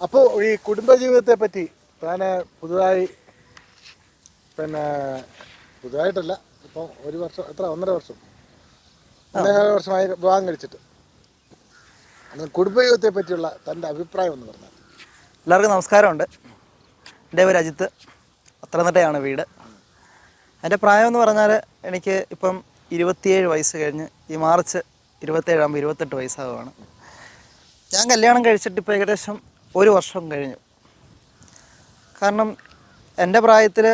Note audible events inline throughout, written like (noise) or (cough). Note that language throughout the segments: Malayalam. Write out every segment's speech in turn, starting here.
അപ്പോൾ ഈ കുടുംബജീവിതത്തെ പറ്റി താൻ പുതുതായി പിന്നെ പുതുതായിട്ടല്ല ഇപ്പം ഒരു വർഷം എത്ര ഒന്നര വർഷം. ഒന്നേകാല വർഷമായി വിവാഹം കഴിച്ചിട്ട്. കുടുംബജീവിതത്തെ പറ്റിയുള്ള തന്റെ അഭിപ്രായം എന്ന് പറഞ്ഞാൽ എല്ലാവർക്കും നമസ്കാരമുണ്ട്. എന്റെ പേര് അജിത്ത്. പത്തനംതിട്ടയാണ് വീട്. എന്റെ പ്രായം എന്ന് പറഞ്ഞാൽ എനിക്ക് ഇപ്പം ഇരുപത്തിയേഴ് വയസ്സ് കഴിഞ്ഞ് ഈ മാർച്ച് ഇരുപത്തേഴാകുമ്പോൾ ഇരുപത്തെട്ട് വയസ്സാകുവാണ് ഞാൻ കല്യാണം കഴിച്ചിട്ട് ഇപ്പോൾ ഏകദേശം ഒരു വർഷം കഴിഞ്ഞു. കാരണം എന്റെ പ്രായത്തിൽ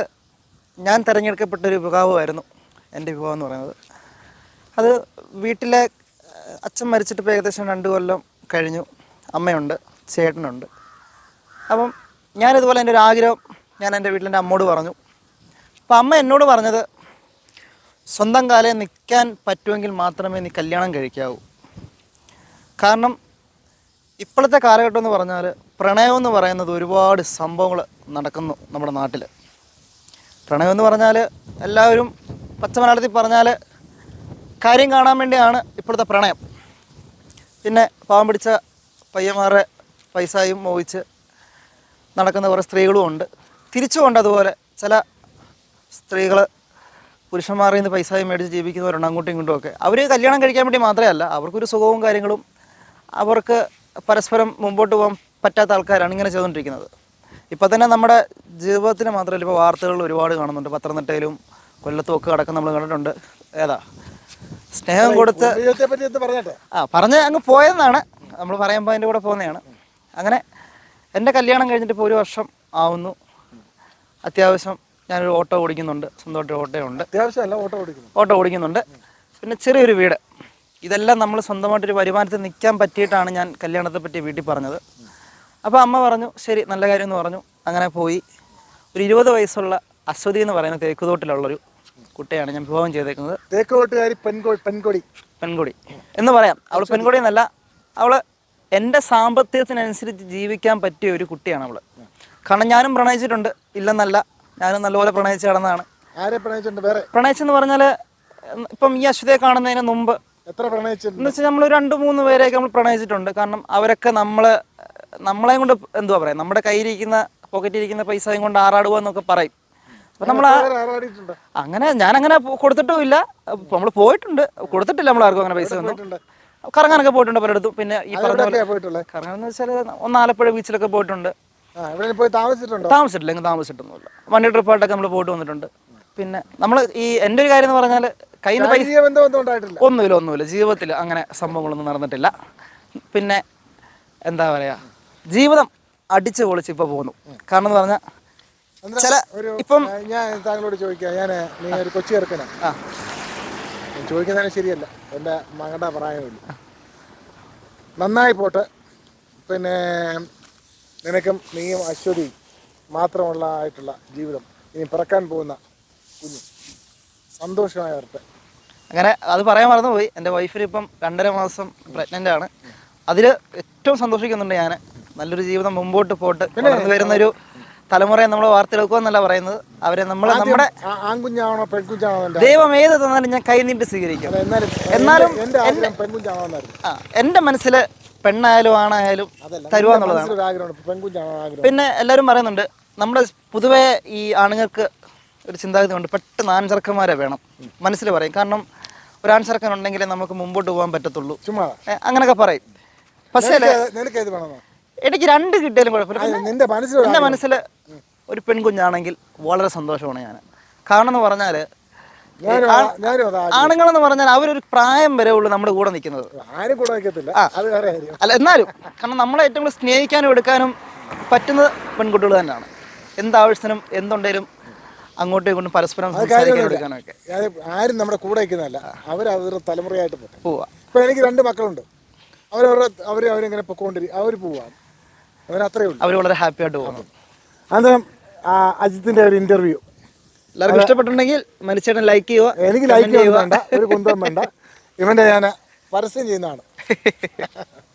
ഞാൻ തിരഞ്ഞെടുക്കപ്പെട്ടൊരു വിവാഹമായിരുന്നു എന്റെ വിവാഹം എന്ന് പറയുന്നത്. അത് വീട്ടിലെ അച്ഛൻ മരിച്ചിട്ട് ഇപ്പോൾ ഏകദേശം രണ്ട് കൊല്ലം കഴിഞ്ഞു. അമ്മയുണ്ട് ചേട്ടനുണ്ട്. അപ്പം ഞാനിതുപോലെ എന്റെ ഒരു ആഗ്രഹം ഞാൻ എന്റെ എന്റെ അമ്മോട് പറഞ്ഞു. അപ്പം അമ്മ എന്നോട് പറഞ്ഞത് സ്വന്തം കാലം നിൽക്കാൻ പറ്റുമെങ്കിൽ മാത്രമേ നീ കല്യാണം കഴിക്കാവൂ. കാരണം ഇപ്പോഴത്തെ കാലഘട്ടം എന്ന് പറഞ്ഞാൽ പ്രണയം എന്ന് പറയുന്നത് ഒരുപാട് സംഭവങ്ങൾ നടക്കുന്നു നമ്മുടെ നാട്ടിൽ പ്രണയം എന്ന് പറഞ്ഞാൽ എല്ലാവരും പച്ച മലയാളത്തിൽ പറഞ്ഞാൽ കാര്യം കാണാൻ വേണ്ടിയാണ് ഇപ്പോഴത്തെ പ്രണയം. പിന്നെ പാവം പിടിച്ച പയ്യന്മാരെ പൈസയും മോഹിച്ച് നടക്കുന്ന കുറേ സ്ത്രീകളും ഉണ്ട്. തിരിച്ചുകൊണ്ട് അതുപോലെ. ചില സ്ത്രീകൾ പുരുഷന്മാരിൽ നിന്ന് പൈസയും മേടിച്ച് ജീവിക്കുന്നവരുണ്ട് അങ്ങോട്ടും ഇങ്ങോട്ടും ഒക്കെ. അവർ കല്യാണം കഴിക്കാൻ വേണ്ടി മാത്രമല്ല അവർക്കൊരു സുഖവും കാര്യങ്ങളും അവർക്ക് പരസ്പരം മുമ്പോട്ട് പോകാൻ പറ്റാത്ത ആൾക്കാരാണ് ഇങ്ങനെ ചെയ്തുകൊണ്ടിരിക്കുന്നത്. ഇപ്പം തന്നെ നമ്മുടെ ജീവിതത്തിന് മാത്രമല്ല ഇപ്പോൾ വാർത്തകൾ ഒരുപാട് കാണുന്നുണ്ട്. പത്തനംതിട്ടയിലും കൊല്ലത്തും ഒക്കെ അടക്കം നമ്മൾ കണ്ടിട്ടുണ്ട്. ഏതാ? സ്നേഹം കൊടുത്ത് ആ പറഞ്ഞ് അങ്ങ് പോയതെന്നാണ് നമ്മൾ പറയുമ്പോൾ അതിന്റെ കൂടെ പോകുന്നതാണ്. അങ്ങനെ എന്റെ കല്യാണം കഴിഞ്ഞിട്ട് ഇപ്പോൾ ഒരു വർഷം ആവുന്നു. അത്യാവശ്യം ഞാനൊരു ഓട്ടോ ഓടിക്കുന്നുണ്ട്. സ്വന്തമായിട്ട് ഓട്ടോയുണ്ട്. അത്യാവശ്യമല്ല ഓട്ടോ ഓടിക്കുന്നു. ഓട്ടോ ഓടിക്കുന്നുണ്ട്. പിന്നെ ചെറിയൊരു വീട്. ഇതെല്ലാം നമ്മൾ സ്വന്തമായിട്ടൊരു വരുമാനത്തിൽ നിൽക്കാൻ പറ്റിയിട്ടാണ് ഞാൻ കല്യാണത്തെ പറ്റി വീട്ടിൽ പറഞ്ഞത്. അപ്പോൾ അമ്മ പറഞ്ഞു ശരി നല്ല കാര്യം എന്ന് പറഞ്ഞു. അങ്ങനെ പോയി. ഒരു ഇരുപത് വയസ്സുള്ള അശ്വതി എന്ന് പറയുന്ന തേക്കുതോട്ടിലുള്ളൊരു കുട്ടിയാണ് ഞാൻ വിവാഹം ചെയ്തേക്കുന്നത്. തേക്കുതോട്ടുകാരി പെൺകൊടി പെൺകൊടി. പെൺകുടി. എന്ന് പറയാം. അവൾ പെൺകുടി എന്നല്ല അവൾ എന്റെ സാമ്പത്തികത്തിനനുസരിച്ച് ജീവിക്കാൻ പറ്റിയ ഒരു കുട്ടിയാണ് അവൾ. കാരണം ഞാനും പ്രണയിച്ചിട്ടുണ്ട്. ഇല്ലെന്നല്ല ഞാനും നല്ലപോലെ പ്രണയിച്ച് കിടന്നതാണ്. ആരെ പ്രണയിച്ചിട്ടുണ്ട്? വേറെ. പ്രണയിച്ചെന്ന് പറഞ്ഞാൽ ഇപ്പം ഈ അശ്വതിയെ കാണുന്നതിന് മുമ്പ് എത്ര പ്രണയിച്ചിട്ടുണ്ട്? എന്ന് വെച്ചാൽ നമ്മൾ രണ്ട് മൂന്ന് പേരെയൊക്കെ നമ്മൾ പ്രണയിച്ചിട്ടുണ്ട്. കാരണം അവരൊക്കെ നമ്മൾ നമ്മളെയും കൊണ്ട് എന്തുവാ പറയാ നമ്മുടെ കയ്യിലിരിക്കുന്ന പോക്കറ്റിലിരിക്കുന്ന പൈസയും കൊണ്ട് ആറാടുക എന്നൊക്കെ പറയും. അപ്പൊ നമ്മൾ അങ്ങനെ ഞാൻ അങ്ങനെ കൊടുത്തിട്ടും ഇല്ല. നമ്മൾ പോയിട്ടുണ്ട്. കൊടുത്തിട്ടില്ല നമ്മൾ ആർക്കും അങ്ങനെ പൈസ ഒന്നും. കറങ്ങാനൊക്കെ പോയിട്ടുണ്ട് പലയിടത്തും പിന്നെ ഈ പറഞ്ഞ പോലെ കറങ്ങാൻ എന്ന് വെച്ചാൽ ഒന്ന് ആലപ്പുഴ ബീച്ചിലൊക്കെ പോയിട്ടുണ്ട്. താമസിച്ചിട്ടില്ല താമസിച്ചിട്ടൊന്നുമില്ല. വണ്ടി ട്രിപ്പായിട്ടൊക്കെ നമ്മൾ പോയിട്ട് വന്നിട്ടുണ്ട്. പിന്നെ നമ്മൾ ഈ എന്റെ ഒരു കാര്യം എന്ന് പറഞ്ഞാൽ കയ്യിൽ നിന്ന് ഒന്നുമില്ല ഒന്നുമില്ല. ജീവിതത്തിൽ അങ്ങനെ സംഭവങ്ങളൊന്നും നടന്നിട്ടില്ല. പിന്നെ എന്താ പറയുക ജീവിതം അടിച്ചു പൊളിച്ച് ഇപ്പോൾ പോകുന്നു കാരണം എന്ന് പറഞ്ഞാൽ ചില ഇപ്പം ഞാൻ താങ്കളോട് ചോദിക്കാം. ഞാൻ നീ ഒരു കൊച്ചു ചെറുക്കനാ. ചോദിക്കുന്നതിന് ശരിയല്ല. എന്റെ മകളുടെ പ്രായമില്ല നന്നായി പോട്ടെ. പിന്നെ നിനക്കും നീയും അശ്വതി മാത്രമുള്ള ആയിട്ടുള്ള ജീവിതം. ഇനി പിറക്കാൻ പോകുന്ന കുഞ്ഞ്. സന്തോഷമായ വാർത്ത അങ്ങനെ അത് പറയാൻ മറന്നുപോയി. എന്റെ വൈഫിന് ഇപ്പം രണ്ടര മാസം പ്രഗ്നന്റ് ആണ്. അതിൽ ഏറ്റവും സന്തോഷിക്കുന്നുണ്ട് ഞാൻ നല്ലൊരു ജീവിതം മുമ്പോട്ട് പോട്ട് വളർന്നു വരുന്ന ഒരു തലമുറയെ നമ്മൾ വാർത്തെടുക്കുക എന്നല്ല പറയുന്നത്. അവരെ നമ്മൾ നമ്മുടെ ആൺകുഞ്ഞാണോ പെൺകുഞ്ഞാണോ ദൈവം ഏത് തന്നാലും ഞാൻ കൈ നീട്ടി സ്വീകരിക്കും. എന്നാലും എന്നാലും എന്റെ മനസ്സിൽ പെണ്ണായാലും ആണായാലും തരുവാന്നുള്ളതാണ് പിന്നെ എല്ലാവരും പറയുന്നുണ്ട് നമ്മുടെ പൊതുവേ ഈ ആണുങ്ങൾക്ക് ഒരു ചിന്താഗതി ഉണ്ട് പെട്ടെന്ന് ആൻസർക്കന്മാരെ വേണം. മനസ്സിൽ പറയും. കാരണം ഒരു ആൻസർക്കൻ ഉണ്ടെങ്കിലേ നമുക്ക് മുമ്പോട്ട് പോകാൻ പറ്റത്തുള്ളൂ. ചുമ്മാ. അങ്ങനെയൊക്കെ പറയും. പക്ഷേ എനിക്ക് രണ്ട് കിട്ടിയാലും കുഴപ്പമില്ല. എന്റെ മനസ്സിൽ ഒരു പെൺകുഞ്ഞാണെങ്കിൽ വളരെ സന്തോഷമാണ് ഞാൻ കാരണം എന്ന് പറഞ്ഞാൽ ആണുങ്ങളെന്ന് പറഞ്ഞാൽ അവരൊരു പ്രായം വരെ ഉള്ളു നമ്മുടെ കൂടെ നിൽക്കുന്നത്. അല്ല എന്നാലും കാരണം നമ്മളെ ഏറ്റവും കൂടുതൽ സ്നേഹിക്കാനും എടുക്കാനും പറ്റുന്നത് പെൺകുട്ടികൾ തന്നെയാണ്. എന്താവശ്യത്തിനും എന്തുണ്ടെങ്കിലും അങ്ങോട്ടും ഇങ്ങോട്ടും പരസ്പരം സംസാരിക്കാനും എടുക്കാനും ഒക്കെ അത് ആരും നമ്മുടെ കൂടെ നിൽക്കുന്നതല്ല. അവർ അവരുടെ തലമുറയായിട്ട് പോവാ. ഇപ്പൊ എനിക്ക് രണ്ട് മക്കളുണ്ട്. അവരവരുടെ അവർ അവരിങ്ങനെ പൊക്കോണ്ടിരിക്കും അവർ പോവാം. അവരത്രേ ഉള്ളൂ. അവർ വളരെ ഹാപ്പി ആയിട്ട് പോകുന്നു അന്നേരം അജിത്തിന്റെ ഒരു ഇന്റർവ്യൂ എല്ലാവർക്കും ഇഷ്ടപ്പെട്ടുണ്ടെങ്കിൽ മരിച്ചേട്ടൻ ലൈക്ക് ചെയ്യുക എനിക്ക് ലൈക്ക് ചെയ്യുക. വേണ്ട ഒരു കുന്തം വേണ്ട. ഇവന്റെ ഞാൻ പരസ്യം ചെയ്യുന്നതാണ്. (laughs)